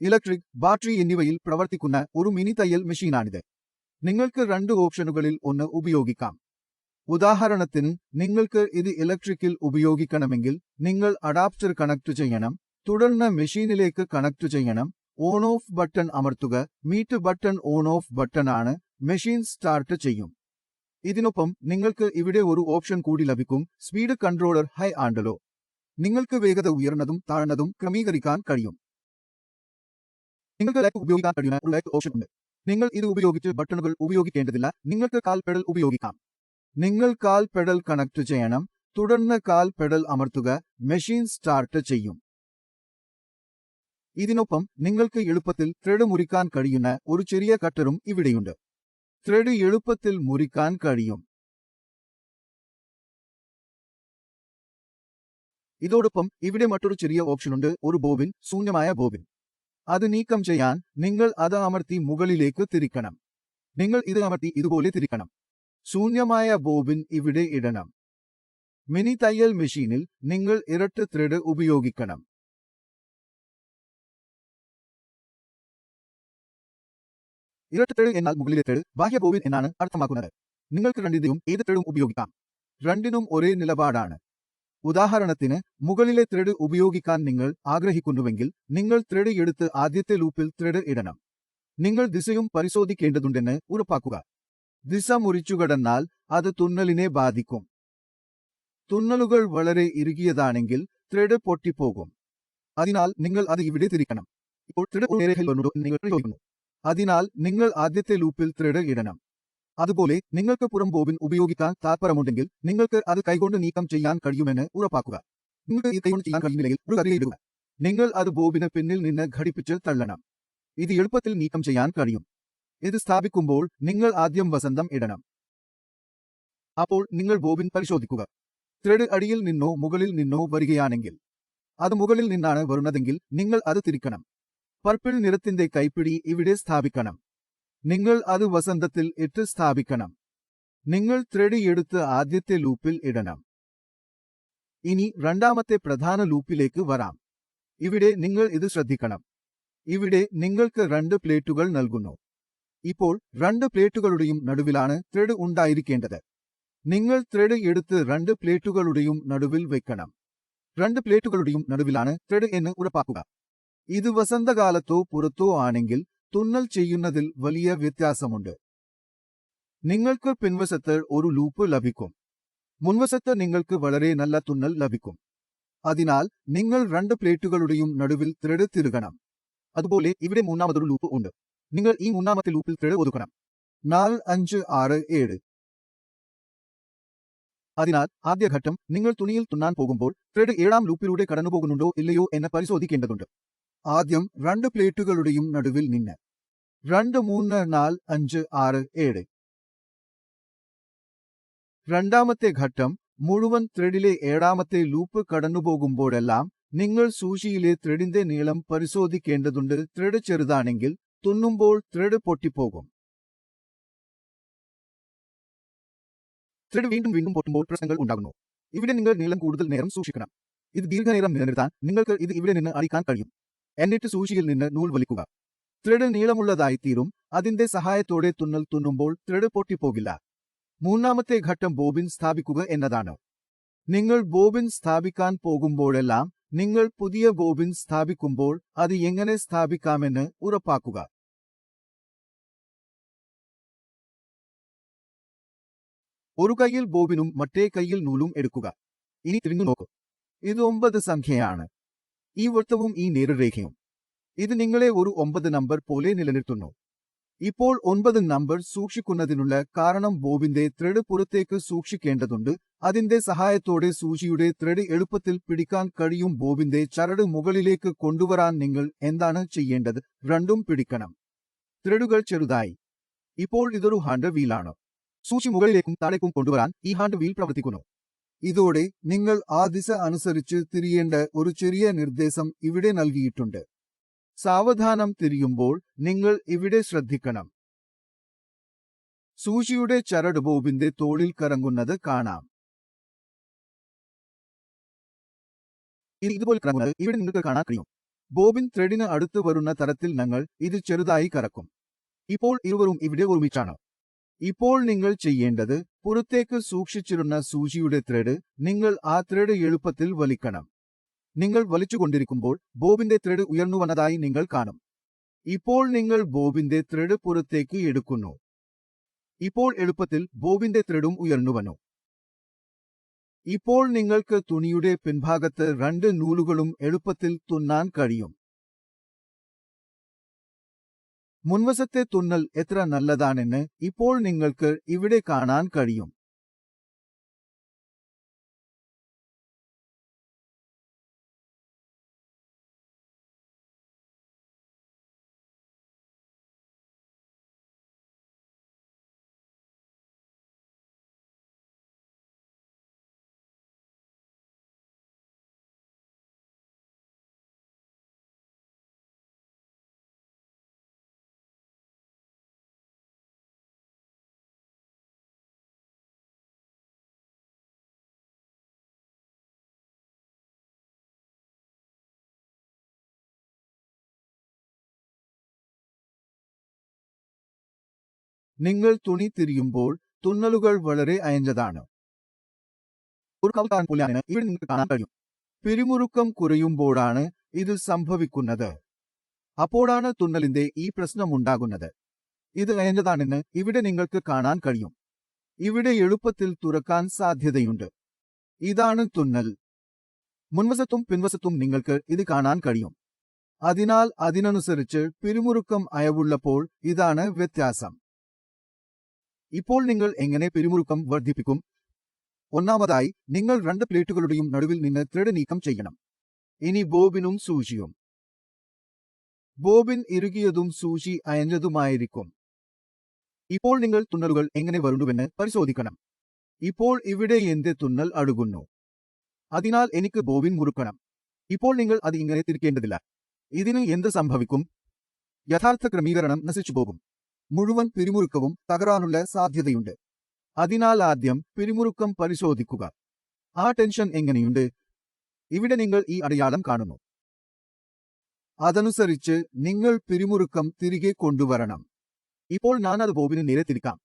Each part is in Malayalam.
ഇലക്ട്രിക് ബാറ്ററി എന്നിവയിൽ പ്രവർത്തിക്കുന്ന ഒരു മിനി തയ്യൽ മെഷീനാണിത്. നിങ്ങൾക്ക് രണ്ട് ഓപ്ഷനുകളിൽ ഒന്ന് ഉപയോഗിക്കാം. ഉദാഹരണത്തിന് നിങ്ങൾക്ക് ഇത് ഇലക്ട്രിക്കിൽ ഉപയോഗിക്കണമെങ്കിൽ നിങ്ങൾ അഡാപ്റ്റർ കണക്ട് ചെയ്യണം തുടർന്ന് മെഷീനിലേക്ക് കണക്ട് ചെയ്യണം ഓൺ ഓഫ് ബട്ടൺ അമർത്തുക മീറ്റ് ബട്ടൺ ഓൺ ഓഫ് ബട്ടൺ ആണ് മെഷീൻ സ്റ്റാർട്ട് ചെയ്യും. ഇതിനൊപ്പം നിങ്ങൾക്ക് ഇവിടെ ഒരു ഓപ്ഷൻ കൂടി ലഭിക്കും സ്പീഡ് കൺട്രോളർ ഹൈ ആണ്ടലോ നിങ്ങൾക്ക് വേഗത ഉയർന്നതും താഴ്ന്നതും ക്രമീകരിക്കാൻ കഴിയും. നിങ്ങൾക്ക് ലൈക്ക് ഉപയോഗിക്കാൻ കഴിയുന്ന ഒരു ലൈക്ക് ഓപ്ഷൻ ഉണ്ട്. നിങ്ങൾ ഇത് ഉപയോഗിച്ച് ബട്ടണുകൾ ഉപയോഗിക്കേണ്ടതില്ല. നിങ്ങൾക്ക് കാൽ പെഡൽ ഉപയോഗിക്കാം. നിങ്ങൾ കാൽ പെഡൽ കണക്ട് ചെയ്യണം. തുടർന്ന് കാൽ പെഡൽ അമർത്തുക. മെഷീൻ സ്റ്റാർട്ട് ചെയ്യും. ഇതിനൊപ്പം നിങ്ങൾക്ക് എളുപ്പത്തിൽ ത്രെഡ് മുറിക്കാൻ കഴിയുന്ന ഒരു ചെറിയ കട്ടറും ഇവിടെയുണ്ട്. ത്രെഡ് എളുപ്പത്തിൽ മുറിക്കാൻ കഴിയും. ഇതോടൊപ്പം ഇവിടെ മറ്റൊരു ചെറിയ ഓപ്ഷനുണ്ട് ഒരു ബോബിൻ ശൂന്യമായ ബോബിൻ അത് നീക്കം ചെയ്യാൻ നിങ്ങൾ അത് അമർത്തി മുകളിലേക്ക് തിരിക്കണം. നിങ്ങൾ ഇത് അമർത്തി ഇതുപോലെ തിരിക്കണം. ശൂന്യമായ ബോബിൻ ഇവിടെ ഇടണം. മിനി തയ്യൽ മെഷീനിൽ നിങ്ങൾ ഇരട്ട് ത്രെഡ് ഉപയോഗിക്കണം. ഇരട്ട് ത്രെഡ് എന്നാൽ മുകളിലെ ത്രെഡ് ബാഹ്യ ബോബിൻ എന്നാണ് അർത്ഥമാക്കുന്നത്. നിങ്ങൾക്ക് രണ്ടിനും ഏത് ത്രെഡും ഉപയോഗിക്കാം. രണ്ടിനും ഒരേ നിലപാടാണ്. ഉദാഹരണത്തിന് മുകളിലെ ത്രെഡ് ഉപയോഗിക്കാൻ നിങ്ങൾ ആഗ്രഹിക്കുന്നുവെങ്കിൽ നിങ്ങൾ ത്രെഡ് എടുത്ത് ആദ്യത്തെ ലൂപ്പിൽ ത്രെഡ് ഇടണം. നിങ്ങൾ ദിശയും പരിശോധിക്കേണ്ടതുണ്ടെന്ന് ഉറപ്പാക്കുക. ദിശ മുറിച്ചുകടന്നാൽ അത് തുന്നലിനെ ബാധിക്കും. തുന്നലുകൾ വളരെ ഇറുകിയതാണെങ്കിൽ ത്രെഡ് പൊട്ടിപ്പോകും. അതിനാൽ നിങ്ങൾ അത് ഇവിടെ തിരിക്കണം. ഇപ്പോൾ ത്രെഡ് നിങ്ങൾ അതിനാൽ നിങ്ങൾ ആദ്യത്തെ ലൂപ്പിൽ ത്രെഡ് ഇടണം. അതുപോലെ നിങ്ങൾക്ക് പുറം ബോബിൻ ഉപയോഗിക്കാൻ താൽപ്പര്യമുണ്ടെങ്കിൽ നിങ്ങൾക്ക് അത് കൈകൊണ്ട് നീക്കം ചെയ്യാൻ കഴിയുമെന്ന് ഉറപ്പാക്കുക. നിങ്ങൾക്ക് ഈ കൈകൊണ്ട് ചെയ്യാൻ കഴിയുന്നില്ലെങ്കിൽ ഒരു കറിയിടുക നിങ്ങൾ അത് ബോബിന് പിന്നിൽ നിന്ന് ഘടിപ്പിച്ച് തള്ളണം. ഇത് എളുപ്പത്തിൽ നീക്കം ചെയ്യാൻ കഴിയും. ഇത് സ്ഥാപിക്കുമ്പോൾ നിങ്ങൾ ആദ്യം വസന്തം ഇടണം. അപ്പോൾ നിങ്ങൾ ബോബിൻ പരിശോധിക്കുക. ത്രെഡ് അടിയിൽ നിന്നോ മുകളിൽ നിന്നോ വരികയാണെങ്കിൽ അത് മുകളിൽ നിന്നാണ് വരുന്നതെങ്കിൽ നിങ്ങൾ അത് തിരിക്കണം. പർപ്പിൾ നിറത്തിന്റെ കൈപ്പിടി ഇവിടെ സ്ഥാപിക്കണം. നിങ്ങൾ അത് വസന്തത്തിൽ ഇട്ട് സ്ഥാപിക്കണം. നിങ്ങൾ ത്രെഡ് എടുത്ത് ആദ്യത്തെ ലൂപ്പിൽ ഇടണം. ഇനി രണ്ടാമത്തെ പ്രധാന ലൂപ്പിലേക്ക് വരാം. ഇവിടെ നിങ്ങൾ ഇത് ശ്രദ്ധിക്കണം. ഇവിടെ നിങ്ങൾക്ക് രണ്ട് പ്ലേറ്റുകൾ നൽകുന്നു. ഇപ്പോൾ രണ്ട് പ്ലേറ്റുകളുടെയും നടുവിലാണ് ത്രെഡ് ഉണ്ടായിരിക്കേണ്ടത്. നിങ്ങൾ ത്രെഡ് എടുത്ത് രണ്ട് പ്ലേറ്റുകളുടെയും നടുവിൽ വെക്കണം. രണ്ട് പ്ലേറ്റുകളുടെയും നടുവിലാണ് ത്രെഡ് എന്ന് ഉറപ്പാക്കുക. ഇത് വസന്തകാലത്തോ പുറത്തോ ആണെങ്കിൽ തുന്നൽ ചെയ്യുന്നതിൽ വലിയ വ്യത്യാസമുണ്ട്. നിങ്ങൾക്ക് പിൻവശത്ത് ഒരു ലൂപ്പ് ലഭിക്കും. മുൻവശത്ത് നിങ്ങൾക്ക് വളരെ നല്ല തുന്നൽ ലഭിക്കും. അതിനാൽ നിങ്ങൾ രണ്ട് പ്ലേറ്റുകളുടെയും നടുവിൽ ത്രെഡ് തിരുകണം. അതുപോലെ ഇവിടെ മൂന്നാമതൊരു ലൂപ്പ് ഉണ്ട്. നിങ്ങൾ ഈ മൂന്നാമത്തെ ലൂപ്പിൽ ത്രെഡ് ഒതുക്കണം. നാല് അഞ്ച് ആറ് ഏഴ്. അതിനാൽ ആദ്യഘട്ടം നിങ്ങൾ തുണിയിൽ തുന്നാൻ പോകുമ്പോൾ ത്രെഡ് ഏഴാം ലൂപ്പിലൂടെ കടന്നുപോകുന്നുണ്ടോ ഇല്ലയോ എന്ന് പരിശോധിക്കേണ്ടതുണ്ട്. ആദ്യം രണ്ട് പ്ലേറ്റുകളുടെയും നടുവിൽ നിന്ന്. രണ്ട് മൂന്ന് നാല് അഞ്ച് ആറ് ഏഴ്. രണ്ടാമത്തെ ഘട്ടം മുഴുവൻ ത്രെഡിലെ ഏഴാമത്തെ ലൂപ്പ് കടന്നുപോകുമ്പോഴെല്ലാം നിങ്ങൾ സൂചിയിലെ ത്രെഡിന്റെ നീളം പരിശോധിക്കേണ്ടതുണ്ട്. ത്രെഡ് ചെറുതാണെങ്കിൽ തുന്നുമ്പോൾ ത്രെഡ് പൊട്ടിപ്പോകും. ത്രെഡ് വീണ്ടും വീണ്ടും പൊട്ടുമ്പോൾ പ്രശ്നങ്ങൾ ഉണ്ടാകുന്നു. ഇവിടെ നിങ്ങൾ നീളം കൂടുതൽ നേരം സൂക്ഷിക്കണം. ഇത് ദീർഘനേരം നിലനിർത്താൻ നിങ്ങൾക്ക് ഇത് ഇവിടെ നിന്ന് അടിക്കാൻ കഴിയും. എന്നിട്ട് സൂചിയിൽ നിന്ന് നൂൽ വലിക്കുക. ത്രെഡ് നീളമുള്ളതായിത്തീരും. അതിന്റെ സഹായത്തോടെ തുന്നൽ തുന്നുമ്പോൾ ത്രെഡ് പൊട്ടിപ്പോകില്ല. മൂന്നാമത്തെ ഘട്ടം ബോബിൻ സ്ഥാപിക്കുക എന്നതാണ്. നിങ്ങൾ ബോബിൻ സ്ഥാപിക്കാൻ പോകുമ്പോഴെല്ലാം നിങ്ങൾ പുതിയ ബോബിൻ സ്ഥാപിക്കുമ്പോൾ അത് എങ്ങനെ സ്ഥാപിക്കാമെന്ന് ഉറപ്പാക്കുക. ഒരു കൈയിൽ ബോബിനും മറ്റേ കൈയിൽ നൂലും എടുക്കുക. ഇനി തിരിഞ്ഞു നോക്കൂ. ഇത് ഒമ്പത് സംഖ്യയാണ്. ഈ വൃത്തവും ഈ നേർരേഖയും. ഇത് നിങ്ങളെ ഒരു ഒമ്പത് നമ്പർ പോലെ നിലനിർത്തുന്നു. ഇപ്പോൾ ഒൻപത് നമ്പർ സൂക്ഷിക്കുന്നതിനുള്ള കാരണം ബോബിന്റെ ത്രെഡ് പുറത്തേക്ക് സൂക്ഷിക്കേണ്ടതുണ്ട്. അതിന്റെ സഹായത്തോടെ സൂചിയുടെ ത്രെഡ് എളുപ്പത്തിൽ പിടിക്കാൻ കഴിയും. ബോബിന്റെ ചരട് മുകളിലേക്ക് കൊണ്ടുവരാൻ നിങ്ങൾ എന്താണ് ചെയ്യേണ്ടത്? രണ്ടും പിടിക്കണം. ത്രെഡുകൾ ചെറുതായി. ഇപ്പോൾ ഇതൊരു ഹാൻഡ് വീലാണ്. സൂചി മുകളിലേക്കും താഴേക്കും കൊണ്ടുവരാൻ ഈ ഹാൻഡ് വീൽ പ്രവർത്തിക്കുന്നു. ഇതോടെ നിങ്ങൾ ആ ദിശ അനുസരിച്ച് തിരിയേണ്ട ഒരു ചെറിയ നിർദ്ദേശം ഇവിടെ നൽകിയിട്ടുണ്ട്. സാവധാനം തിരിയുമ്പോൾ നിങ്ങൾ ഇവിടെ ശ്രദ്ധിക്കണം. സൂചിയുടെ ചരട് ബോബിന്റെ തോളിൽ കറങ്ങുന്നത് കാണാം. ഇതുപോലെ കറങ്ങുന്നത് ഇവിടെ നിങ്ങൾക്ക് കാണാൻ കഴിയും. ബോബിൻ ത്രെഡിന് അടുത്ത് വരുന്ന തരത്തിൽ ഞങ്ങൾ ഇത് ചെറുതായി കറക്കും. ഇപ്പോൾ ഇരുവരും ഇവിടെ ഒരുമിച്ചാണ്. ഇപ്പോൾ നിങ്ങൾ ചെയ്യേണ്ടത് പുറത്തേക്ക് സൂക്ഷിച്ചിരുന്ന സൂചിയുടെ ത്രെഡ് നിങ്ങൾ ആ ത്രെഡ് എളുപ്പത്തിൽ വലിക്കണം. നിങ്ങൾ വലിച്ചുകൊണ്ടിരിക്കുമ്പോൾ ബോബിന്റെ ത്രെഡ് ഉയർന്നു വന്നതായി നിങ്ങൾ കാണും. ഇപ്പോൾ നിങ്ങൾ ബോബിന്റെ ത്രെഡ് പുറത്തേക്ക് എടുക്കുന്നു. ഇപ്പോൾ എളുപ്പത്തിൽ ബോബിന്റെ ത്രെഡും ഉയർന്നു വന്നു ഇപ്പോൾ നിങ്ങൾക്ക് തുണിയുടെ പിൻഭാഗത്ത് രണ്ട് നൂലുകളും എളുപ്പത്തിൽ തുന്നാൻ കഴിയും. മുൻവശത്തെ തുന്നൽ എത്ര നല്ലതാണെന്ന് ഇപ്പോൾ നിങ്ങൾക്ക് ഇവിടെ കാണാൻ കഴിയും. നിങ്ങൾ തുണി തിരിയുമ്പോൾ തുന്നലുകൾ വളരെ അയഞ്ഞതാണ്. ഒരു കൗതാൻ പോലെയാണ് ഇവിടെ നിങ്ങൾക്ക് കാണാൻ കഴിയും. പിരിമുറുക്കം കുറയുമ്പോഴാണ് ഇത് സംഭവിക്കുന്നത്. അപ്പോഴാണ് തുന്നലിന്റെ ഈ പ്രശ്നമുണ്ടാകുന്നത് ഇത് അയഞ്ഞതാണെന്ന് ഇവിടെ നിങ്ങൾക്ക് കാണാൻ കഴിയും. ഇവിടെ എളുപ്പത്തിൽ തുറക്കാൻ സാധ്യതയുണ്ട്. ഇതാണ് തുന്നൽ. മുൻവശത്തും പിൻവശത്തും നിങ്ങൾക്ക് ഇത് കാണാൻ കഴിയും. അതിനാൽ അതിനനുസരിച്ച് പിരിമുറുക്കം അയവുള്ളപ്പോൾ ഇതാണ് വ്യത്യാസം. ഇപ്പോൾ നിങ്ങൾ എങ്ങനെ പിരിമുറുക്കം വർദ്ധിപ്പിക്കും? ഒന്നാമതായി നിങ്ങൾ രണ്ട് പ്ലേറ്റുകളുടെയും നടുവിൽ നിന്ന് ത്രെഡ് നീക്കം ചെയ്യണം. ഇനി ബോബിനും സൂചിയും. ബോബിൻ ഇറുകിയതും സൂചി അയഞ്ഞതുമായിരിക്കും. ഇപ്പോൾ നിങ്ങൾ തുന്നലുകൾ എങ്ങനെ വരുന്നുവെന്ന് പരിശോധിക്കണം. ഇപ്പോൾ ഇവിടെ എന്റെ തുന്നൽ അടുകുന്നു അതിനാൽ എനിക്ക് ബോബിൻ മുറുക്കണം. ഇപ്പോൾ നിങ്ങൾ അത് ഇങ്ങനെ തിരിക്കേണ്ടതില്ല. ഇതിന് എന്ത് സംഭവിക്കും? യഥാർത്ഥ ക്രമീകരണം നശിച്ചു പോകും മുഴുവൻ പിരിമുറുക്കവും തകരാനുള്ള സാധ്യതയുണ്ട്. അതിനാൽ ആദ്യം പിരിമുറുക്കം പരിശോധിക്കുക. ആ ടെൻഷൻ എങ്ങനെയുണ്ട്? ഇവിടെ നിങ്ങൾ ഈ അടയാളം കാണുന്നു. അതനുസരിച്ച് നിങ്ങൾ പിരിമുറുക്കം തിരികെ കൊണ്ടുവരണം. ഇപ്പോൾ ഞാൻ അത് ബോബിന് നേരെ തിരിക്കാം.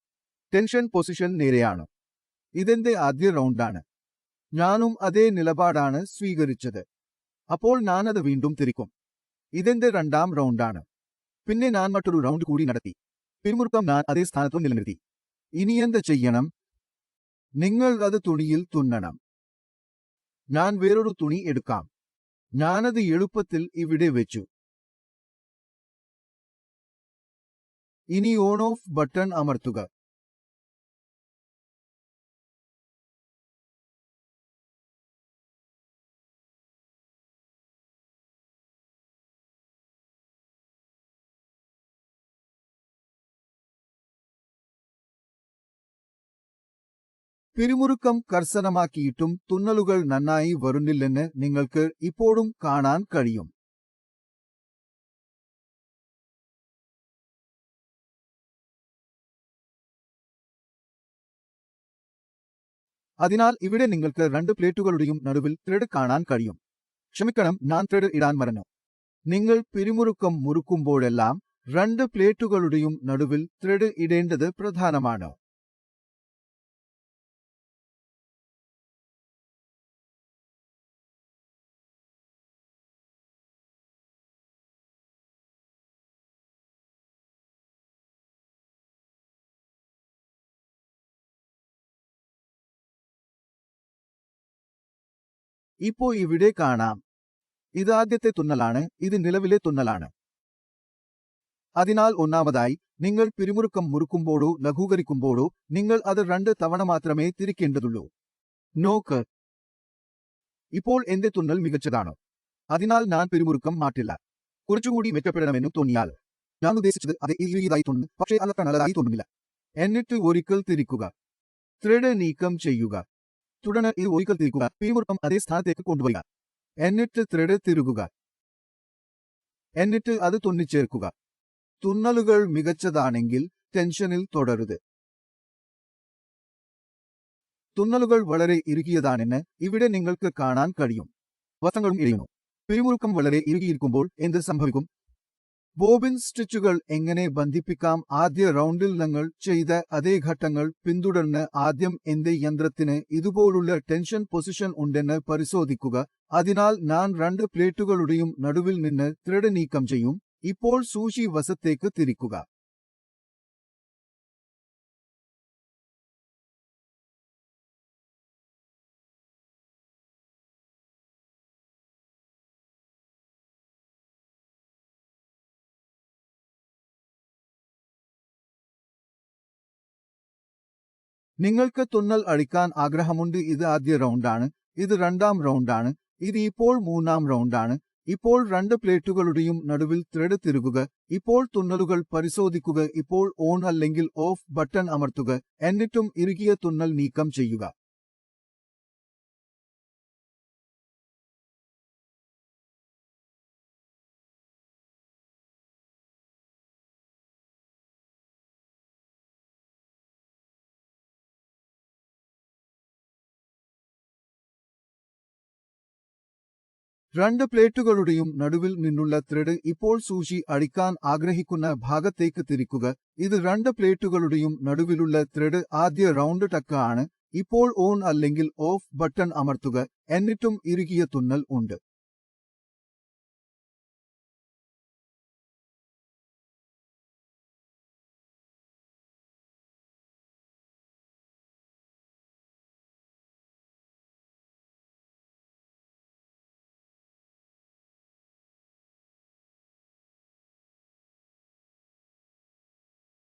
ടെൻഷൻ പൊസിഷൻ നേരെയാണ്. ഇതെന്റെ ആദ്യ റൗണ്ടാണ്. ഞാനും അതേ നിലപാടാണ് സ്വീകരിച്ചത്. അപ്പോൾ ഞാൻ അത് വീണ്ടും തിരിക്കും. ഇതെന്റെ രണ്ടാം റൗണ്ടാണ്. പിന്നെ ഞാൻ മറ്റൊരു റൗണ്ട് കൂടി നടത്തി. പിരിമുറുക്കം ഞാൻ അതേ സ്ഥാനത്തും നിലനിർത്തി. ഇനി എന്ത് ചെയ്യണം? നിങ്ങൾ അത് തുണിയിൽ തുന്നണം. ഞാൻ വേറൊരു തുണി എടുക്കാം. ഞാനത് എളുപ്പത്തിൽ ഇവിടെ വെച്ചു. ഇനി ഓൺ ഓഫ് ബട്ടൺ അമർത്തുക. പിരിമുറുക്കം കർശനമാക്കിയിട്ടും തുന്നലുകൾ നന്നായി വരുന്നില്ലെന്ന് നിങ്ങൾക്ക് ഇപ്പോഴും കാണാൻ കഴിയും. അതിനാൽ ഇവിടെ നിങ്ങൾക്ക് രണ്ട് പ്ലേറ്റുകളുടെയും നടുവിൽ ത്രെഡ് കാണാൻ കഴിയും. ക്ഷമിക്കണം ഞാൻ ത്രെഡ് ഇടാൻ മറന്നു. നിങ്ങൾ പിരിമുറുക്കം മുറുക്കുമ്പോഴെല്ലാം രണ്ട് പ്ലേറ്റുകളുടെയും നടുവിൽ ത്രെഡ് ഇടേണ്ടത് പ്രധാനമാണ്. ഇപ്പോൾ ഇവിടെ കാണാം. ഇതാദ്യത്തെ തുന്നലാണ് ഇത് നിലവിലെ തുന്നലാണ്. അതിനാൽ ഒന്നാമതായി നിങ്ങൾ പിരിമുറുക്കം മുറുക്കുമ്പോഴോ ലഘൂകരിക്കുമ്പോഴോ നിങ്ങൾ അത് രണ്ട് തവണ മാത്രമേ തിരിക്കേണ്ടതുള്ളൂ. നോക്ക്. ഇപ്പോൾ എന്റെ തുന്നൽ മികച്ചതാണ്. അതിനാൽ ഞാൻ പിരിമുറുക്കം മാറ്റില്ല. കുറച്ചുകൂടി മെച്ചപ്പെടണമെന്നും തോന്നിയാൽ. ഞാൻ ഉദ്ദേശിച്ചത് അത് ഇതായി തോന്നുന്നു പക്ഷേ അതൊക്കെ നല്ലതായി തോന്നുന്നില്ല. എന്നിട്ട് ഒരിക്കൽ തിരിക്കുക. ത്രെഡ് നീക്കം ചെയ്യുക. തുടർന്ന് ഇത് ഒരിക്കൽ തിരിക്കുക. പിരിമുറുക്കം അതേ സ്ഥാനത്തേക്ക് കൊണ്ടുവരിക. എന്നിട്ട് ത്രെഡ് തിരുകുക. എന്നിട്ട് അത് തുന്നിച്ചേർക്കുക. തുന്നലുകൾ മികച്ചതാണെങ്കിൽ ടെൻഷനിൽ തുടരുത്. തുന്നലുകൾ വളരെ ഇറുകിയതാണെന്ന് ഇവിടെ നിങ്ങൾക്ക് കാണാൻ കഴിയും. വസ്ത്രങ്ങളും ഇഴയുന്നു പിരിമുറുക്കം വളരെ ഇറുകിയിരിക്കുമ്പോൾ എന്ത് സംഭവിക്കും? ബോബിൻ സ്റ്റിച്ചുകൾ എങ്ങനെ ബന്ധിപ്പിക്കാം? ആദ്യ റൗണ്ടിൽ ഞങ്ങൾ ചെയ്ത അതേ ഘട്ടങ്ങൾ പിന്തുടർന്ന് ആദ്യം എന്റെ യന്ത്രത്തിന് ഇതുപോലുള്ള ടെൻഷൻ പൊസിഷൻ ഉണ്ടെന്ന് പരിശോധിക്കുക. അതിനാൽ ഞാൻ രണ്ട് പ്ലേറ്റുകളുടെയും നടുവിൽ നിന്ന് ത്രെഡ് നീക്കം ചെയ്യും. ഇപ്പോൾ സൂചി വശത്തേക്ക് തിരിക്കുക. നിങ്ങൾക്ക് തുന്നൽ അടിക്കാൻ ആഗ്രഹമുണ്ട് ഇത് ആദ്യ റൗണ്ടാണ് ഇത് രണ്ടാം റൗണ്ടാണ് ഇത് ഇപ്പോൾ മൂന്നാം റൗണ്ടാണ്. ഇപ്പോൾ രണ്ട് പ്ലേറ്റുകളുടെയും നടുവിൽ ത്രെഡ് തിരുകുക ഇപ്പോൾ തുന്നലുകൾ പരിശോധിക്കുക ഇപ്പോൾ ഓൺ അല്ലെങ്കിൽ ഓഫ് ബട്ടൺ അമർത്തുക എന്നിട്ടും ഇറുകിയ തുന്നൽ നീക്കം ചെയ്യുക. രണ്ട് പ്ലേറ്റുകളുടെയും നടുവിൽ നിന്നുള്ള ത്രെഡ് ഇപ്പോൾ സൂചി അടിക്കാൻ ആഗ്രഹിക്കുന്ന ഭാഗത്തേക്ക് തിരിക്കുക. ഇത് രണ്ട് പ്ലേറ്റുകളുടെയും നടുവിലുള്ള ത്രെഡ് ആദ്യ റൗണ്ട് ടക്ക് ആണ്. ഇപ്പോൾ ഓൺ അല്ലെങ്കിൽ ഓഫ് ബട്ടൺ അമർത്തുക. എന്നിട്ടും ഇറുകിയ തുന്നൽ ഉണ്ട്.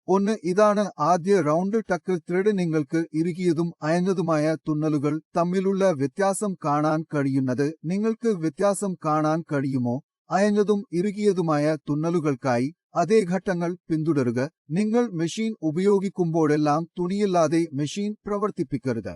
ഒന്ന് ഇതാണ് ആദ്യ റൗണ്ട് ടക്കിൽ ത്രെഡ് നിങ്ങൾക്ക് ഇറുകിയതും അയഞ്ഞതുമായ തുന്നലുകൾ തമ്മിലുള്ള വ്യത്യാസം കാണാൻ കഴിയുന്നത് നിങ്ങൾക്ക് വ്യത്യാസം കാണാൻ കഴിയുമോ? അയഞ്ഞതും ഇറുകിയതുമായ തുന്നലുകൾക്കായി അതേ ഘട്ടങ്ങൾ പിന്തുടരുക. നിങ്ങൾ മെഷീൻ ഉപയോഗിക്കുമ്പോഴെല്ലാം തുണിയില്ലാതെ മെഷീൻ പ്രവർത്തിപ്പിക്കരുത്.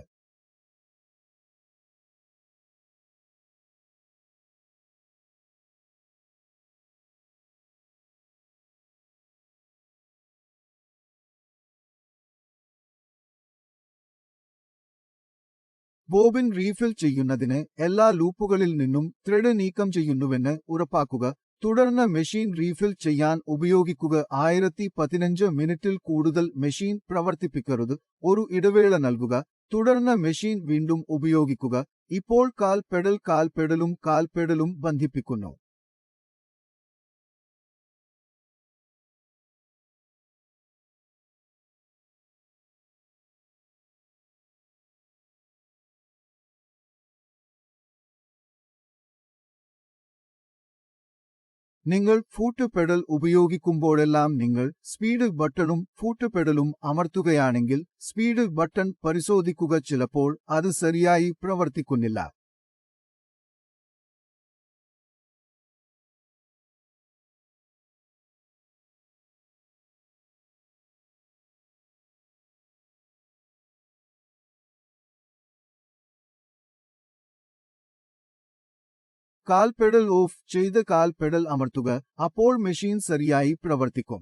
ബോബിൻ റീഫിൽ ചെയ്യുന്നതിന് എല്ലാ ലൂപ്പുകളിൽ നിന്നും ത്രെഡ് നീക്കം ചെയ്യുന്നുവെന്ന് ഉറപ്പാക്കുക. തുടർന്ന് മെഷീൻ റീഫിൽ ചെയ്യാൻ ഉപയോഗിക്കുക. ആയിരത്തി പതിനഞ്ച് മിനിറ്റിൽ കൂടുതൽ മെഷീൻ പ്രവർത്തിപ്പിക്കരുത്. ഒരു ഇടവേള നൽകുക. തുടർന്ന് മെഷീൻ വീണ്ടും ഉപയോഗിക്കുക. ഇപ്പോൾ കാൽ പെഡൽ കാൽ കാൽ ബന്ധിപ്പിക്കുന്നു. നിങ്ങൾ ഫൂട്ട് പെഡൽ ഉപയോഗിക്കുമ്പോഴെല്ലാം നിങ്ങൾ സ്പീഡ് ബട്ടണും ഫൂട്ട് പെഡലും അമർത്തുകയാണെങ്കിൽ സ്പീഡ് ബട്ടൺ പരിശോധിക്കുക ചിലപ്പോൾ അത് ശരിയായി പ്രവർത്തിക്കുന്നില്ല. കാൽ പെഡൽ ഓഫ് ചെയ്ത് കാൽ പെഡൽ അമർത്തുക അപ്പോൾ മെഷീൻ ശരിയായി പ്രവർത്തിക്കും.